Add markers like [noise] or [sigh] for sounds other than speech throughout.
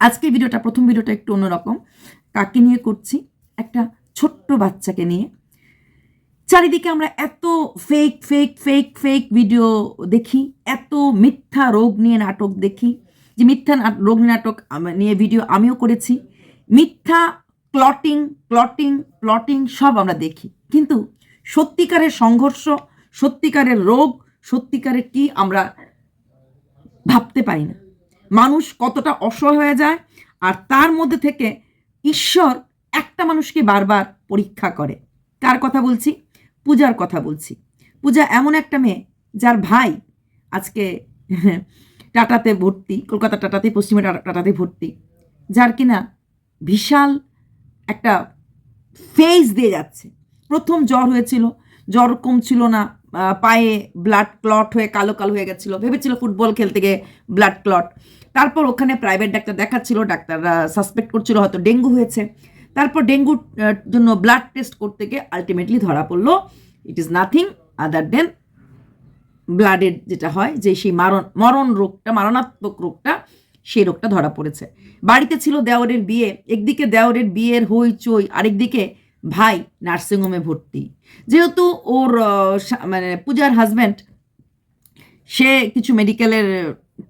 আজকের ভিডিওটা, প্রথম ভিডিওটা একটু অন্যরকম। কাকে নিয়ে করছি? একটা ছোট্ট বাচ্চাকে নিয়ে। চারিদিকে আমরা এত fake fake fake fake video দেখি, এত মিথ্যা রোগ নিয়ে নাটক দেখি, যে মিথ্যা রোগ নাটক নিয়ে ভিডিও আমিও করেছি। মিথ্যা ক্লটিং প্লটিং প্লটিং সব আমরা দেখি। কিন্তু সত্যিকারের সংঘর্ষ, সত্যিকারের রোগ, সত্যিকারের কি আমরা ভাবতে পারি না। মানুষ কতটা অসহায় হয়ে যায় আর তার মধ্যে থেকে ঈশ্বর একটা মানুষকে বারবার পরীক্ষা করে। কার কথা বলছি? পূজার কথা বলছি। পূজা এমন একটা মেয়ে যার ভাই আজকে টাটাতে ভর্তি, কলকাতা টাটাতে, পশ্চিমে টাটাতে ভর্তি, যার কিনা বিশাল একটা ফেজ দিয়ে যাচ্ছে। প্রথম জ্বর হয়েছিল, জ্বর কমছিল না পায়ে ব্লাড ক্লট হয়ে কালো কালো হয়ে গেছিল। ভেবেছিল ফুটবল খেলতে গিয়ে ব্লাড ক্লট তারপর ওখানে প্রাইভেট ডাক্তার দেখাচ্ছিল, ডাক্তাররা সাসপেক্ট করছিল হয়তো ডেঙ্গু হয়েছে। তারপর ডেঙ্গুর জন্য ব্লাড টেস্ট করতে গিয়ে আলটিমেটলি ধরা পড়ল। ইট ইজ নাথিং আদার দেন ব্লাডের যেটা হয়, যে সেই মারণ, মরণ রোগটা, মারণাত্মক রোগটা, সেই রোগটা ধরা পড়েছে। বাড়িতে ছিল দেওরের বিয়ে, একদিকে দেওরের বিয়ের হইচই, আরেকদিকে ভাই নার্সিংহোমে ভর্তি। যেহেতু ওর মানে পূজার হাজব্যান্ড সে কিছু মেডিকেলের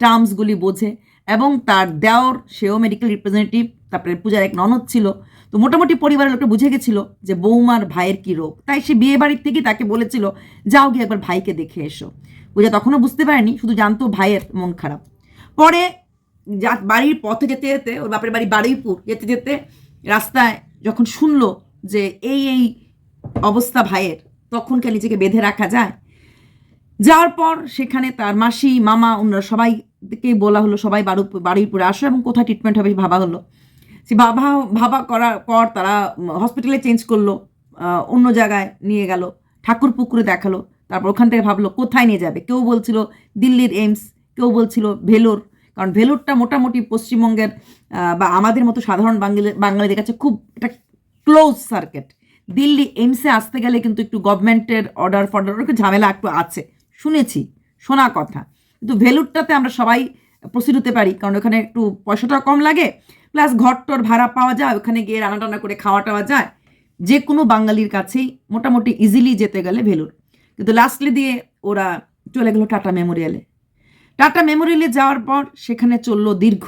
টার্মসগুলি বোঝে এবং তার দেওর, সেও মেডিকেল রিপ্রেজেন্টেটিভ তারপরে পূজার এক ননদ ছিল। তো মোটামুটি পরিবারের লোকটা বুঝে গেছিল যে বৌমার ভাইয়ের কী রোগ। তাই সে বিয়ে বাড়ির থেকেই তাকে বলেছিল, যাও গিয়ে একবার ভাইকে দেখে এসো। পূজা তখনও বুঝতে পারেনি, শুধু জানতো ভাইয়ের মন খারাপ। পরে যা, বাড়ির পথে যেতে যেতে, ওর বাপের বাড়ি বারুইপুর যেতে যেতে রাস্তায় যখন শুনলো যে এই এই অবস্থা ভাইয়ের, তখন কে নিজেকে বেঁধে রাখা যায়? যাওয়ার পর সেখানে তার মাসি, মামা অন্যরা সবাইকে বলা হলো, সবাই বারু বারুইপুরে আসো এবং কোথায় ট্রিটমেন্ট হবে ভাবা হলো। সে ভাবা ভাবা করার পর তারা হসপিটালে চেঞ্জ করল অন্য জায়গায় নিয়ে গেল, ঠাকুর পুকুরে দেখাল, তারপর ওখান থেকে ভাবলো, কোথায় নিয়ে যাবে? কেউ বলছিল দিল্লির এইমস, কেউ বলছিল ভেলোর, কারণ ভেলোরটা মোটামুটি পশ্চিমবঙ্গের বা আমাদের মতো সাধারণ বাঙালি, বাঙালিদের কাছে খুব একটা ক্লোজ সার্কিট দিল্লি এইমসে আসতে গেলে কিন্তু একটু গভর্নমেন্টের অর্ডার ফর্ডার একটু ঝামেলা একটু আছে। শুনেছি, শোনা কথা। কিন্তু ভেলুরটাতে আমরা সবাই প্রসিড হতে পারি, কারণ ওখানে একটু পয়সাটা কম লাগে প্লাস ঘরটর ভাড়া পাওয়া যায়, ওখানে গিয়ে রান্না টান্না করে খাওয়া টাওয়া যায়। যে কোনো বাঙালির কাছেই মোটামুটি ইজিলি যেতে গেলে ভেলুর। কিন্তু লাস্টলি দিয়ে ওরা চলে গেলো টাটা মেমোরিয়ালে টাটা মেমোরিয়ালে যাওয়ার পর সেখানে চলল দীর্ঘ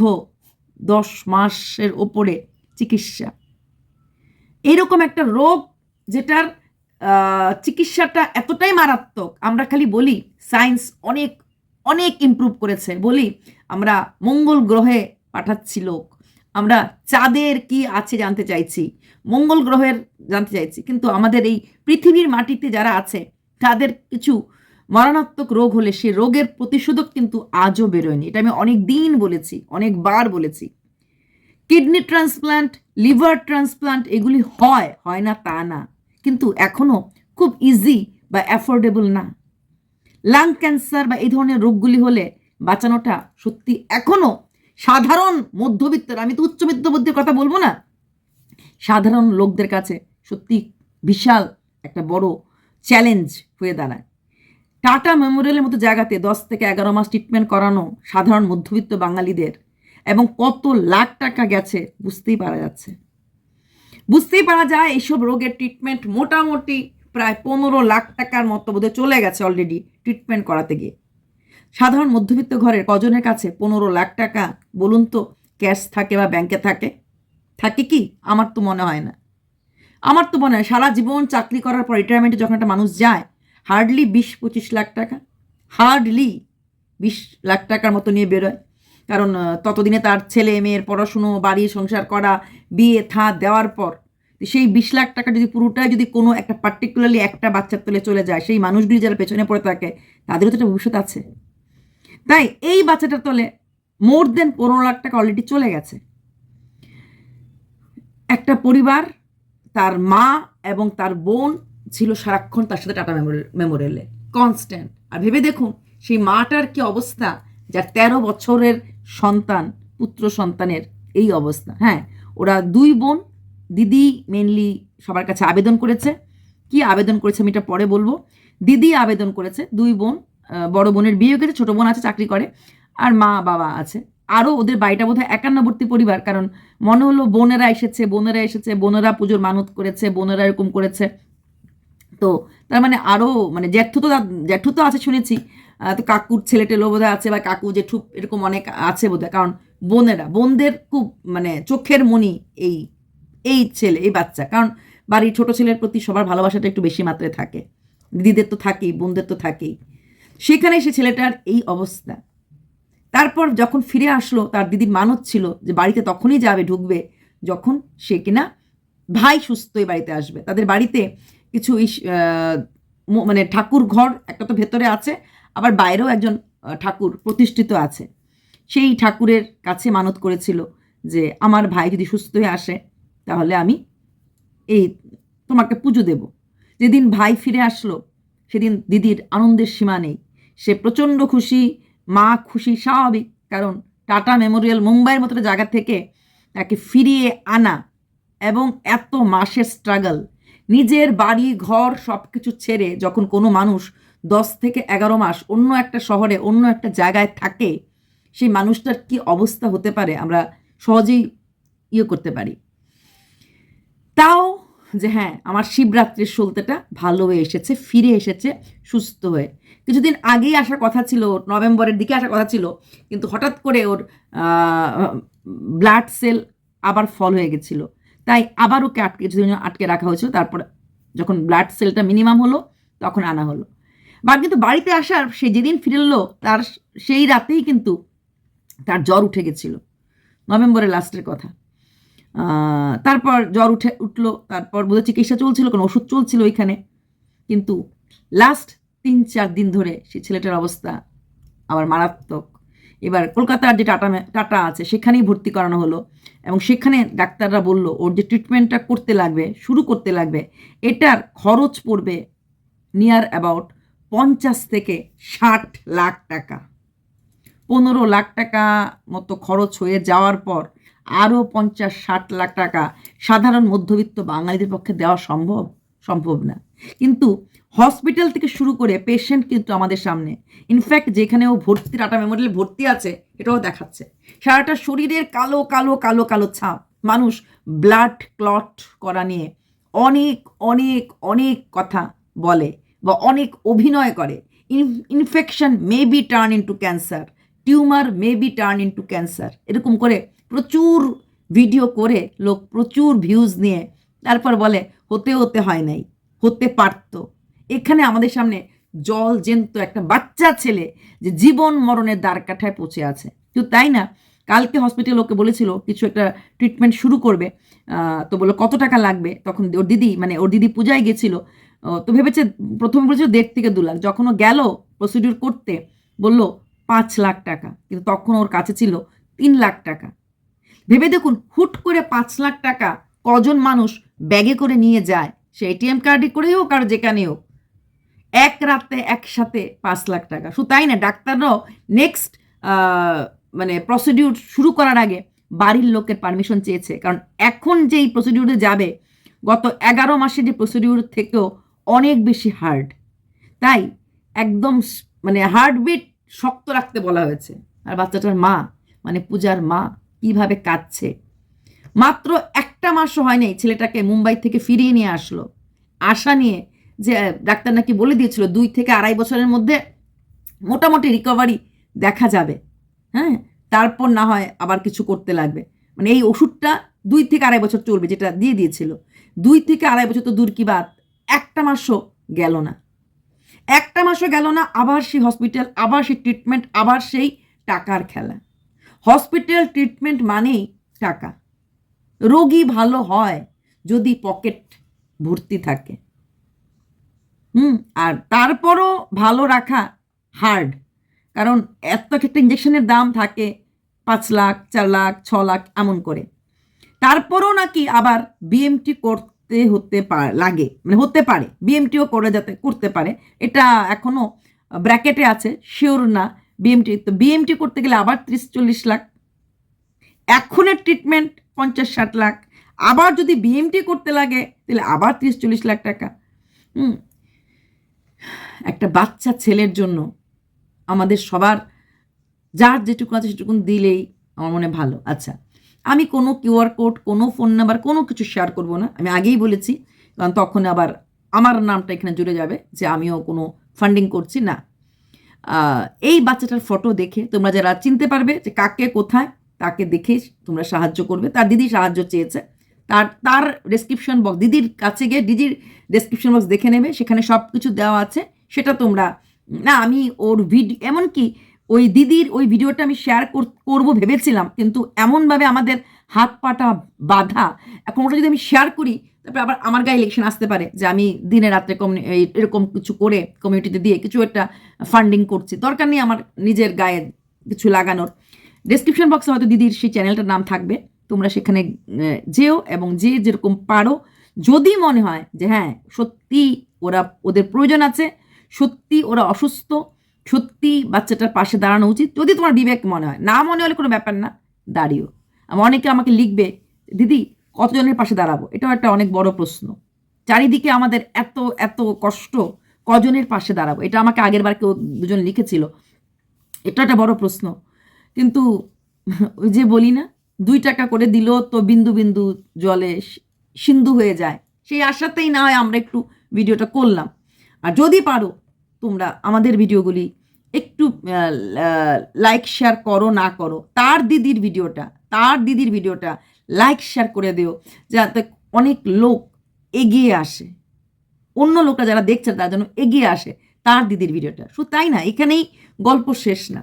দশ মাসের ওপরে চিকিৎসা। এরকম একটা রোগ যেটার চিকিৎসাটা এতটাই মারাত্মক, আমরা খালি বলি, সায়েন্স অনেক অনেক ইমপ্রুভ করেছে। বলি, আমরা মঙ্গল গ্রহে পাঠাচ্ছি লোক, আমরা চাঁদের কি আছে জানতে চাইছি, মঙ্গল গ্রহের জানতে চাইছি, কিন্তু আমাদের এই পৃথিবীর মাটিতে যারা আছে, তাদের কিছু মারণাত্মক রোগ হলে সে রোগের প্রতিষেধক কিন্তু আজও বেরোয়নি। এটা আমি অনেক দিন বলেছি, অনেকবার বলেছি। কিডনি ট্রান্সপ্লান্ট লিভার ট্রান্সপ্লান্ট এগুলি হয় হয় না তা না। কিন্তু এখনও খুব ইজি বা অ্যাফোর্ডেবল না। লাং ক্যান্সার বা এই ধরনের রোগগুলি হলে বাঁচানোটা সত্যি এখনও সাধারণ মধ্যবিত্তের, আমি তো উচ্চ মধ্যবিত্তের কথা বলব না, সাধারণ লোকদের কাছে সত্যি বিশাল একটা বড় চ্যালেঞ্জ হয়ে দাঁড়ায়। টাটা মেমোরিয়ালের মতো জায়গাতে দশ থেকে এগারো মাস ট্রিটমেন্ট করানো সাধারণ মধ্যবিত্ত বাঙালিদের এবং কত লাখ টাকা গেছে বুঝতেই পারা যাচ্ছে। বুঝতেই পারা যায় এইসব রোগের ট্রিটমেন্ট মোটামুটি প্রায় পনেরো লাখ টাকার মতো বোধহয় চলে গেছে অলরেডি ট্রিটমেন্ট করাতে গিয়ে। সাধারণ মধ্যবিত্ত ঘরের কজনের কাছে পনেরো লাখ টাকা, বলুন তো ক্যাশ থাকে বা ব্যাংকে থাকে? থাকে কি? আমার তো মনে হয় না। আমার তো মনে হয় সারা জীবন চাকরি করার পর রিটায়ারমেন্টে যখন একটা মানুষ যায় হার্ডলি বিশ পঁচিশ লাখ টাকা হার্ডলি বিশ লাখ টাকার মতো নিয়ে বেরোয়। কারণ ততদিনে তার ছেলে, মেয়ের পড়াশুনো, বাড়ি, সংসার করা, বিয়ে, থা, দেওয়ার পর, সেই বিশ লাখ টাকা যদি পুরোটাই যদি কোনো একটা পার্টিকুলারলি একটা বাচ্চার তলে চলে যায়, সেই মানুষগুলি যারা পেছনে পড়ে থাকে, তাদেরও তো একটা ভবিষ্যৎ আছে। তাই এই বাচ্চাটার তলে মোর দেন পনেরো লাখ টাকা অলরেডি চলে গেছে। একটা পরিবার, তার মা এবং তার বোন ছিল সারাক্ষণ তার সাথে টাটা মেমোরিয়ালে কনস্ট্যান্ট আর ভেবে দেখুন, সেই মাটার কি অবস্থা, যার তেরো বছরের সন্তান, পুত্র সন্তানের এই অবস্থা। হ্যাঁ ওরা দুই বোন, দিদি মেনলি সবার কাছে আবেদন করেছে। কি আবেদন করেছে আমি এটা পরে বলব। দিদি আবেদন করেছে, দুই বোন বড় বোনের বিয়ে গেছে, ছোটো বোন আছে, চাকরি করে, আর মা বাবা আছে। আরও ওদের বাড়িটা বোধহয় একান্নবর্তী পরিবার, কারণ মনে হলো বোনেরা এসেছে বোনেরা এসেছে, বোনেরা পুজোর মানত করেছে, বোনেরা এরকম করেছে। তো তার মানে আরও মানে জ্যাঠু তো জ্যাঠু তো আছে শুনেছি তো কাকুর ছেলে টেলো বোধহয় আছে, বা কাকু যে জেঠু এরকম অনেক আছে বোধহয়, কারণ বোনেরা, বোনদের খুব মানে চোখের মনি এই এই ছেলে, এই বাচ্চা। কারণ বাড়ির ছোট ছেলের প্রতি সবার ভালোবাসাটা একটু বেশি মাত্রায় থাকে। দিদিদের তো থাকেই, বোনদের তো থাকেই। সেখানে সে ছেলেটার এই অবস্থা। তারপর যখন ফিরে আসলো, তার দিদির মানত ছিল যে বাড়িতে তখনই যাবে, ঢুকবে, যখন সে কিনা ভাই সুস্থই বাড়িতে আসবে। তাদের বাড়িতে কিছু মানে ঠাকুর ঘর একটা তো ভেতরে আছে আবার বাইরেও একজন ঠাকুর প্রতিষ্ঠিত আছে। সেই ঠাকুরের কাছে মানত করেছিল যে, আমার ভাই যদি সুস্থ হয়ে আসে, তাহলে আমি এই তোমাকে পুজো দেব। যেদিন ভাই ফিরে আসলো, সেদিন দিদির আনন্দের সীমা নেই। সে প্রচণ্ড খুশি, মা খুশি স্বাভাবিক, কারণ টাটা মেমোরিয়াল মুম্বাইয়ের মতো জায়গা থেকে তাকে ফিরিয়ে আনা এবং এত মাসের স্ট্রাগল নিজের বাড়ি, ঘর সব কিছু ছেড়ে যখন কোনো মানুষ দশ থেকে এগারো মাস অন্য একটা শহরে, অন্য একটা জায়গায় থাকে, সেই মানুষটার কি অবস্থা হতে পারে আমরা সহজেই ইয়ে করতে পারি। তাও যে হ্যাঁ আমার শিবরাত্রির সলতেটা ভালো হয়ে এসেছে, ফিরে এসেছে, সুস্থ হয়ে। কিছুদিন আগেই আসার কথা ছিল, নভেম্বরের দিকে আসার কথা ছিল, কিন্তু হঠাৎ করে ওর ব্লাড সেল আবার ফল হয়ে গেছিল। তাই আবার ওকে আটকে, কিছুদিন আটকে রাখা হয়েছিল, তারপর যখন ব্লাড সেলটা মিনিমাম হলো, তখন আনা হলো। বা কিন্তু বাড়িতে আসার সে যেদিন ফিরলো, তার সেই রাতেই কিন্তু তার জ্বর উঠে গেছিল। নভেম্বরের লাস্টের কথা। তারপর জ্বর উঠে, উঠল, তারপর বোধহয় চিকিৎসা চলছিল, কোনো ওষুধ চলছিল ওইখানে। কিন্তু লাস্ট তিন চার দিন ধরে সেই ছেলেটার অবস্থা আবার মারাত্মক। এবার কলকাতার যে টাটা টাটা আছে, সেখানেই ভর্তি করানো হলো এবং সেখানে ডাক্তাররা বলল, ওর যে ট্রিটমেন্টটা করতে লাগবে, শুরু করতে লাগবে, এটার খরচ পড়বে নিয়ার অ্যাবাউট পঞ্চাশ থেকে ষাট লাখ টাকা। পনেরো লাখ টাকা মতো খরচ হয়ে যাওয়ার পর আরও পঞ্চাশ, ষাট লাখ টাকা সাধারণ মধ্যবিত্ত বাঙালিদের পক্ষে দেওয়া সম্ভব? সম্ভব না। কিন্তু হসপিটাল থেকে শুরু করে পেশেন্ট কিন্তু আমাদের সামনে। ইনফ্যাক্ট যেখানে ও ভর্তি, টাটা মেমোরিয়াল ভর্তি আছে, এটাও দেখাচ্ছে। সারাটা শরীরের কালো কালো কালো কালো ছাপ। মানুষ ব্লাড ক্লট করা নিয়ে অনেক অনেক অনেক কথা বলে। বা অনেক অভিনয় করে। Infection may be turn into cancer tumour may be turn into cancer এরকম করে প্রচুর ভিডিও করে লোক প্রচুর ভিউজ নিয়ে, তারপর বলে, হতে হতে হয় নাই, হতে পারতো। এখানে আমাদের সামনে জল জেন্ত একটা বাচ্চা ছেলে যে জীবন মরণের দ্বার কাঠায় পৌঁছে আছে। কিন্তু তাই না? কালকে হসপিটাল ওকে বলেছিল, কিছু একটা ট্রিটমেন্ট শুরু করবে। তো বলল, কত টাকা লাগবে? তখন ওর দিদি মানে ওর দিদি পূজায় গেছিল তো ভেবেছে, প্রথমে বলেছিল দেড় থেকে দু লাখ। যখন ও গেল প্রসিডিউর করতে, বলল পাঁচ লাখ টাকা। কিন্তু তখন ওর কাছে ছিল তিন লাখ টাকা। ভেবে দেখুন, হুট করে পাঁচ লাখ টাকা কজন মানুষ ব্যাগে করে নিয়ে যায়, সে এটিএম কার্ডে করেই হোক আর যেখানে হোক, এক রাতে একসাথে পাঁচ লাখ টাকা। শুধু তাই না, ডাক্তাররাও নেক্সট মানে প্রসিডিউর শুরু করার আগে বাড়ির লোকের পারমিশন চেয়েছে। কারণ এখন যেই প্রসিডিউরে যাবে, গত এগারো মাসের যে প্রসিডিউর থেকেও অনেক বেশি হার্ড তাই একদম মানে হার্টবিট শক্ত রাখতে বলা হয়েছে। আর বাচ্চাটার মা মানে পূজার মা, কীভাবে কাঁদছে। মাত্র একটা মাসও হয়নি ছেলেটাকে মুম্বাই থেকে ফিরিয়ে নিয়ে আসলো। আশা নিয়ে যে ডাক্তার নাকি বলে দিয়েছিল, দুই থেকে আড়াই বছরের মধ্যে মোটামুটি রিকভারি দেখা যাবে। হ্যাঁ তারপর না হয় আবার কিছু করতে লাগবে। মানে এই ওষুধটা দুই থেকে আড়াই বছর চলবে, যেটা দিয়ে দিয়েছিল। দুই থেকে আড়াই বছর তো দূর কি বাদ একটা মাসও গেল না। একটা মাসও গেল না, আবার সেই হসপিটাল আবার সেই ট্রিটমেন্ট আবার সেই টাকার খেলা। হসপিটাল ট্রিটমেন্ট মানেই টাকা। রোগী ভালো হয় যদি পকেট ভর্তি থাকে। হুম, আর তারপরও ভালো রাখা হার্ড কারণ এত একটা ইঞ্জেকশনের দাম থাকে পাঁচ লাখ, চার লাখ, ছ লাখ, এমন করে। তারপরও নাকি আবার বিএমটি হতে পারে লাগে। মানে হতে পারে। বিএমটিও করে যাতে, করতে পারে। এটা এখনও ব্র্যাকেটে আছে। শিওর না বিএমটি তো বিএমটি করতে গেলে আবার ত্রিশ চল্লিশ লাখ। এখনের ট্রিটমেন্ট পঞ্চাশ ষাট লাখ। আবার যদি বিএমটি করতে লাগে, তাহলে আবার ত্রিশ চল্লিশ লাখ টাকা। হুম। একটা বাচ্চা ছেলের জন্য আমাদের সবার, যার যেটুকু আছে সেটুকুন দিলেই আমার মনে ভালো। আচ্ছা। আমি কোনো কিউআর কোড, কোনো ফোন নাম্বার, কোনো কিছু শেয়ার করব না। আমি আগেই বলেছি, কারণ তখন আবার আমার নামটা এখানে জুড়ে যাবে যে আমিও কোনো ফান্ডিং করছি না। এই বাচ্চাটার ফটো দেখে তোমরা যারা চিনতে পারবে যে কাকে কোথায়, তাকে দেখে তোমরা সাহায্য করবে। তার দিদি সাহায্য চেয়েছে। তার তার ডেসক্রিপশন বক্স দিদির কাছে গিয়ে দিদির ডেসক্রিপশন বক্স দেখে নেবে। সেখানে সব কিছু দেওয়া আছে। সেটা তোমরা, না, আমি ওর ভিডিও এমনকি ওই দিদির ওই ভিডিওটা আমি শেয়ার করব ভেবেছিলাম, কিন্তু এমনভাবে আমাদের হাত পাটা বাধা। এখন ওটা যদি আমি শেয়ার করি, তারপরে আবার আমার গায়ে ইলেকশন আসতে পারে যে আমি দিনে রাত্রে এরকম কিছু করে কমিউনিটিতে দিয়ে কিছু একটা ফান্ডিং করছি। দরকার নেই আমার নিজের গায়ে কিছু লাগানোর। ডেসক্রিপশন বক্সে হয়তো দিদির সেই চ্যানেলটার নাম থাকবে। তোমরা সেখানে যেও এবং যে যেরকম পারো। যদি মনে হয় যে হ্যাঁ সত্যি ওরা, ওদের প্রয়োজন আছে, সত্যি ওরা অসুস্থ সত্যি বাচ্চাটার পাশে দাঁড়ানো উচিত। যদি তোমার বিবেক মনে হয়, না মনে হলে কোনো ব্যাপার না, দাঁড়িও। অনেকে আমাকে লিখবে, দিদি, কতজনের পাশে দাঁড়াবো? এটাও একটা অনেক বড় প্রশ্ন। চারিদিকে আমাদের এত এত কষ্ট, কজনের পাশে দাঁড়াবো? এটা আমাকে আগের বার কেউ দুজন লিখেছিল। এটা একটা বড় প্রশ্ন। কিন্তু ওই যে বলি না, দুই টাকা করে দিলেও তো বিন্দু বিন্দু জলে সিন্ধু হয়ে যায়। সেই আশাতেই না হয় আমরা একটু ভিডিওটা করলাম। আর যদি পারো, তোমরা আমাদের ভিডিওগুলি একটু লাইক শেয়ার করো, না করো, তার দিদির ভিডিওটা, তার দিদির ভিডিওটা লাইক শেয়ার করে দিও, যাতে অনেক লোক এগিয়ে আসে। অন্য লোকরা যারা দেখছে তারা যেন এগিয়ে আসে তার দিদির ভিডিওটা। শুধু তাই না, এখানেই গল্প শেষ না।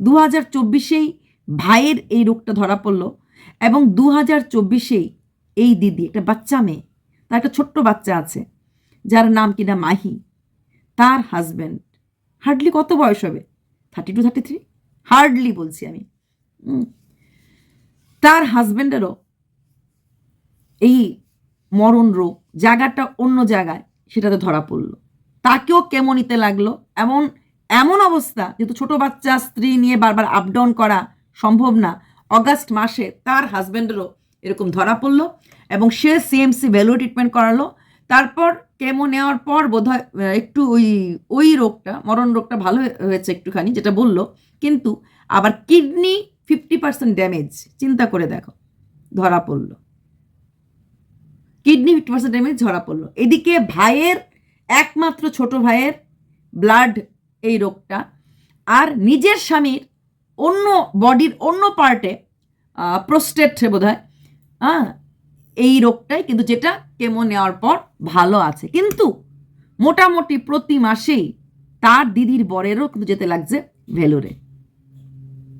দু হাজার চব্বিশেই ভাইয়ের এই রোগটা ধরা পড়ল এবং দু হাজার চব্বিশেই এই দিদি, একটা বাচ্চা মেয়ে, তার একটা ছোট্ট বাচ্চা আছে, যার নাম কিনা মাহি, তার হাজব্যান্ড হার্ডলি কত বয়স হবে? Thirty two thirty three hardly বলছি আমি। তার হাজব্যান্ডেরও এই মরণ রোগ, জায়গাটা অন্য জায়গায়, সেটাতে ধরা পড়ল। তাকেও কেমন নিতে লাগল? এমন এমন অবস্থা যেহেতু ছোট বাচ্চা, স্ত্রী নিয়ে বারবার আপ ডাউন করা সম্ভব না। অগাস্ট মাসে তার হাজব্যান্ডেরও এরকম ধরা পড়ল এবং সে সিএমসি ভ্যালু ট্রিটমেন্ট করালো। তারপর কেমো নেওয়ার পর আহ, একটু ওই ওই রোগটা মরণ রোগটা ভালো হয়েছে একটুখানি যেটা বলল। কিন্তু আবার কিডনি ফিফটি পার্সেন্ট ড্যামেজ চিন্তা করে দেখো ধরা পড়ল। কিডনি ফিফটি পার্সেন্ট ড্যামেজ ধরা পড়ল। এদিকে ভাইয়ের একমাত্র ছোট ভাইয়ের ব্লাড এই রোগটা আর নিজের স্বামীর অন্য বডির অন্য পার্টে প্রোস্টেট বোধ হয় হ্যাঁ এই রোগটাই কিন্তু যেটা কেমো নেওয়ার পর ভালো আছে। কিন্তু মোটামুটি প্রতি মাসেই তার দিদির বরেরও কিন্তু যেতে লাগছে ভেলোরে।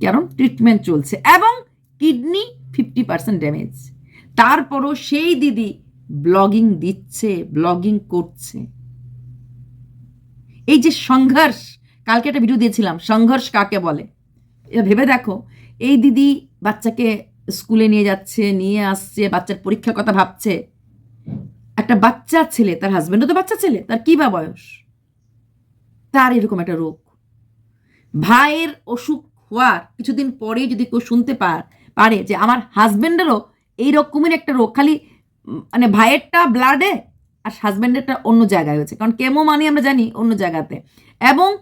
কারণ ট্রিটমেন্ট চলছে এবং কিডনি ফিফটি পার্সেন্ট ড্যামেজ তারপরও সেই দিদি ব্লগিং দিচ্ছে ব্লগিং করছে। এই যে সংঘর্ষ, কালকে একটা ভিডিও দিয়েছিলাম, সংঘর্ষ কাকে বলে? ভেবে দেখো, এই দিদি বাচ্চাকে স্কুলে নিয়ে যাচ্ছে, নিয়ে আসছে, বাচ্চার পরীক্ষার কথা ভাবছে। একটা বাচ্চা ছেলে, তার হাজবেন্ডও তো বাচ্চা ছেলে, তার কী বা বয়স? তার এরকম একটা রোগ। ভাইয়ের অসুখ হওয়ার কিছুদিন পরেই যদি কেউ শুনতে পার, পারে যে আমার হাজব্যান্ডেরও এই রকমের একটা রোগ, খালি মানে ভাইয়েরটা ব্লাডে আর হাজব্যান্ডেরটা অন্য জায়গায় হয়েছে কারণ কেমো মানে আমরা জানি অন্য জায়গাতে। এবং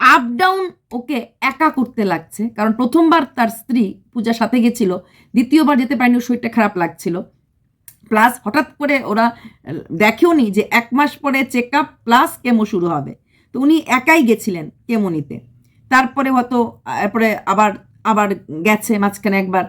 আপ ডাউন ওকে একা করতে লাগছে। কারণ প্রথমবার তার স্ত্রী পূজার সাথে গেছিল, দ্বিতীয়বার যেতে পারেনি, ওর শরীরটা খারাপ লাগছিল। প্লাস হঠাৎ করে ওরা, দেখেও নি যে এক মাস পরে চেক আপ প্লাস কেমো শুরু হবে। তো উনি একাই গেছিলেন কেমো নিতে। তারপরে হয়তো এরপরে আবার আবার গেছে মাঝখানে একবার।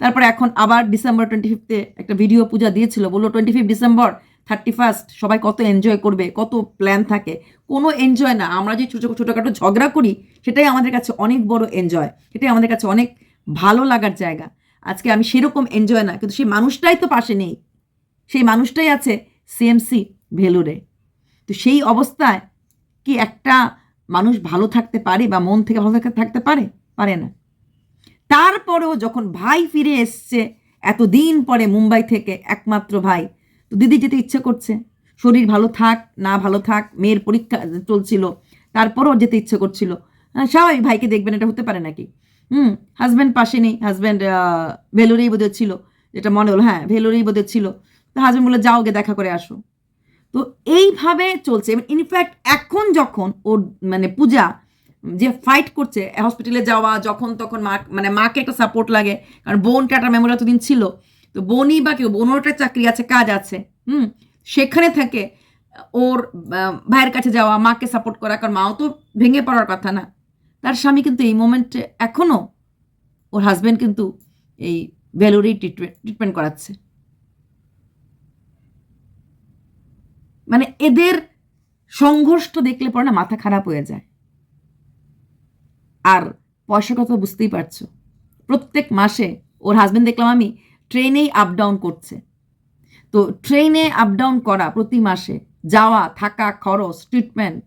তারপরে এখন আবার ডিসেম্বর টোয়েন্টি ফিফতে একটা ভিডিও পূজা দিয়েছিল, বলল টোয়েন্টি ফিফ ডিসেম্বর থার্টি ফার্স্ট, সবাই কত এনজয় করবে, কত প্ল্যান থাকে, কোনো এনজয় না। আমরা যে ছোটো ছোটোখাটো ঝগড়া করি, সেটাই আমাদের কাছে অনেক বড় এনজয় সেটাই আমাদের কাছে অনেক ভালো লাগার জায়গা। আজকে আমি সেরকম এনজয় না, কিন্তু সেই মানুষটাই তো পাশে নেই। সেই মানুষটাই আছে সিএমসি ভেলুরে। তো সেই অবস্থায় কি একটা মানুষ ভালো থাকতে পারে বা মন থেকে ভালো থাকতে পারে? পারে না। তারপরেও যখন ভাই ফিরে এসছে, এতদিন পরে মুম্বাই থেকে একমাত্র ভাই তো দিদি যেতে ইচ্ছে করছে। শরীর ভালো থাক, না ভালো থাক, মেয়ের পরীক্ষা চলছিল, তারপরও যেতে ইচ্ছে করছিল। স্বাভাবিক, ভাইকে দেখবেন, এটা হতে পারে নাকি? হুম হাজব্যান্ড পাশে নেই হাজব্যান্ড ভেলোরেই বোধহয় ছিল, যেটা মনে হলো হ্যাঁ ভেলোরেই বোধহয় ছিল। তো হাজব্যান্ড বলে যাও গে দেখা করে আসো। তো এইভাবে চলছে ইনফ্যাক্ট এখন যখন ওর মানে পূজা যে ফাইট করছে হসপিটালে যাওয়া যখন তখন মা মানে মাকে একটা সাপোর্ট লাগে, কারণ বোন টাটা মেমোরি এতদিন ছিল তো বোনই বা কেউ বোনের একটা চাকরি আছে, কাজ আছে, হুম? সেখানে থাকে ওর ভাইয়ের কাছে যাওয়া, মাকে সাপোর্ট করা, কারণ মাও তো ভেঙে পড়ার কথা না। তার স্বামী কিন্তু এই মোমেন্টে এখনও ওর হাজব্যান্ড কিন্তু এই ভ্যালুরেই ট্রিটমেন্ট ট্রিটমেন্ট করাচ্ছে। মানে এদের সংঘর্ষটা দেখলে পরে না মাথা খারাপ হয়ে যায়। আর পয়সার কথা বুঝতেই পারছ। প্রত্যেক মাসে ওর হাজবেন্ড দেখলাম আমি ট্রেনেই আপ ডাউন করছে। তো ট্রেনে আপ ডাউন করা প্রতি মাসে যাওয়া, থাকা, খরচ ট্রিটমেন্ট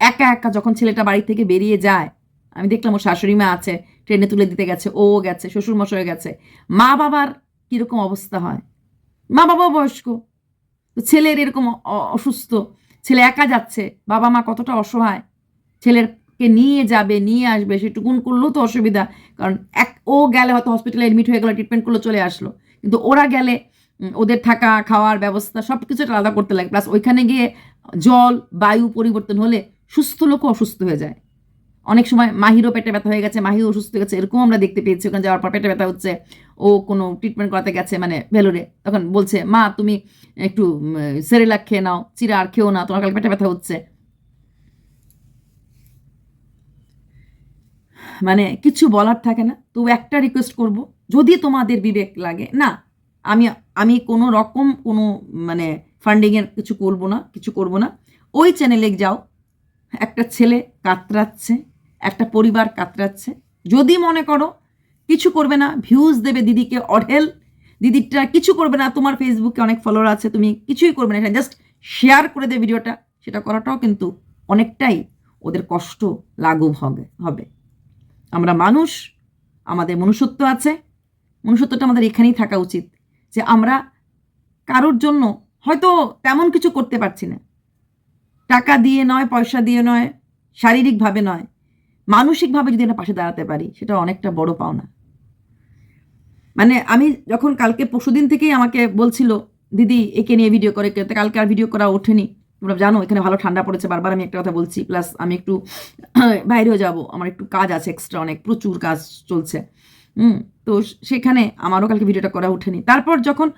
একা একা যখন ছেলেটা বাড়ি থেকে বেরিয়ে যায়, আমি দেখলাম ওর শাশুড়ি মা আছে ট্রেনে তুলে দিতে গেছে, ও গেছে শ্বশুর মশাই গেছে, মা বাবার কীরকম অবস্থা হয়? মা বাবা বয়স্ক, তো ছেলের এরকম অসুস্থ ছেলে একা যাচ্ছে, বাবা মা কতটা অসহায় ছেলেরকে নিয়ে যাবে, নিয়ে আসবে, সেটুকুন করলেও তো অসুবিধা। কারণ এক, ও গেলে হয়তো হসপিটালে এডমিট হয়ে গেলো ট্রিটমেন্ট করল, চলে আসলো। কিন্তু ওরা গেলে ওদের থাকা, খাওয়ার ব্যবস্থা সব কিছু আলাদা করতে লাগে। প্লাস ওইখানে গিয়ে জল, বায়ু পরিবর্তন হলে সুস্থ লোকও অসুস্থ হয়ে যায়। অনেক সময় মাহিরও পেটে ব্যথা হয়ে গেছে, মাহিও অসুস্থ হয়ে গেছে এরকম আমরা দেখতে পেয়েছি। ওখানে যাওয়ার পর পেটে ব্যথা হচ্ছে, ও কোনো ট্রিটমেন্ট করাতে গেছে মানে ভেলোরে। তখন বলছে, মা, তুমি একটু সেরেলাক খেয়ে নাও চিরা আর খেও না, তোমার কালকে পেটে ব্যথা হচ্ছে। মানে কিছু বলার থাকে না, তো একটা রিকোয়েস্ট করব, যদি তোমাদের বিবেক লাগে। না, আমি আমি কোনো রকম কোনো মানে ফান্ডিংয়ের কিছু করব না, কিছু করব না। ওই চ্যানেলে যাও, একটা ছেলে কাতরাচ্ছে, একটা পরিবার কাতরাচ্ছে। যদি মনে করো কিছু করবে না ভিউজ দেবে দিদিকে অঢেল, দিদিটা কিছু করবে না, তোমার ফেসবুকে অনেক ফলোয়ার আছে, তুমি কিছুই করবে না জাস্ট শেয়ার করে দেবে ভিডিওটা সেটা করাটাও কিন্তু অনেকটাই ওদের কষ্ট লাঘব হবে হবে। আমরা মানুষ, আমাদের মনুষ্যত্ব আছে। মনুষ্যত্বটা আমাদের এখানেই থাকা উচিত যে আমরা কারোর জন্য হয়তো তেমন কিছু করতে পারছি না। টাকা দিয়ে নয়, পয়সা দিয়ে নয়, শারীরিকভাবে নয়, মানসিকভাবে যদি আমরা পাশে দাঁড়াতে পারি, সেটা অনেকটা বড় পাওনা। মানে আমি যখন কালকে পরশুদিন থেকেই আমাকে বলছিল, দিদি, একে নিয়ে ভিডিও করে কালকে আর ভিডিও করা ওঠেনি। তোমরা জানো, এখানে ভালো ঠান্ডা পড়েছে, বারবার আমি একটা কথা বলছি। প্লাস আমি একটু [clears throat] বাইরেও যাব, আমার একটু কাজ আছে এক্সট্রা অনেক, প্রচুর কাজ চলছে। হুম, তো সেখানে আমারও কালকে ভিডিওটা করা ওঠেনি তারপর যখন,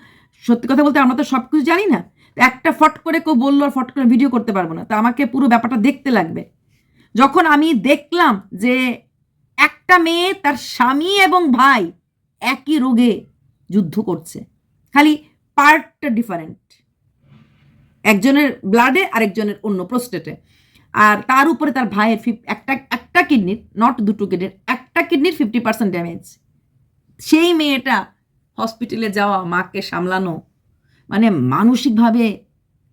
সত্যি কথা বলতে আমরা তো সব কিছু জানি না একটা ফট করে কেউ বলল আর ফট করে ভিডিও করতে পারব না। তো আমাকে পুরো ব্যাপারটা দেখতে লাগবে। যখন আমি দেখলাম যে একটা মেয়ে তার স্বামী এবং ভাই একই রোগে যুদ্ধ করছে, খালি পার্টটা ডিফারেন্ট একজনের ব্লাডে আরেকজনের অন্য প্রস্টেটে আর তার উপরে তার ভাইয়ের ফিফ একটা একটা কিডনির নট দুটো কিডনির একটা কিডনির ফিফটি পার্সেন্ট ড্যামেজ সেই মেয়েটা হসপিটালে যাওয়া, মাকে সামলানো মানে মানসিকভাবে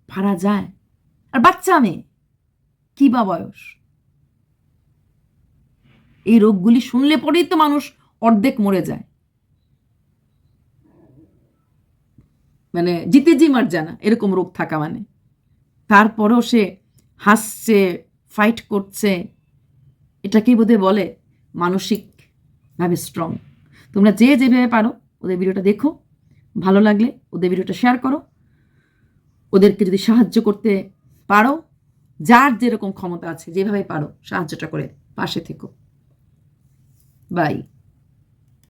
পারা যায়। আর বাচ্চা মেয়ে, কী বা বয়স? এই রোগগুলি শুনলে পরেই তো মানুষ অর্ধেক মরে যায়। মানে জিতে জি মার জানা, এরকম রোগ থাকা মানে। তারপরেও সে হাসছে ফাইট করছে। এটাকেই বোধহয় বলে মানসিকভাবে স্ট্রং তোমরা যে যেভাবে পারো, ওদের ভিডিওটা দেখো। ভালো লাগলে ওদের ভিডিওটা শেয়ার করো। ওদেরকে যদি সাহায্য করতে পারো, যার যেরকম ক্ষমতা আছে যেভাবে পারো, সাহায্যটা করে পাশে থেকো। বাই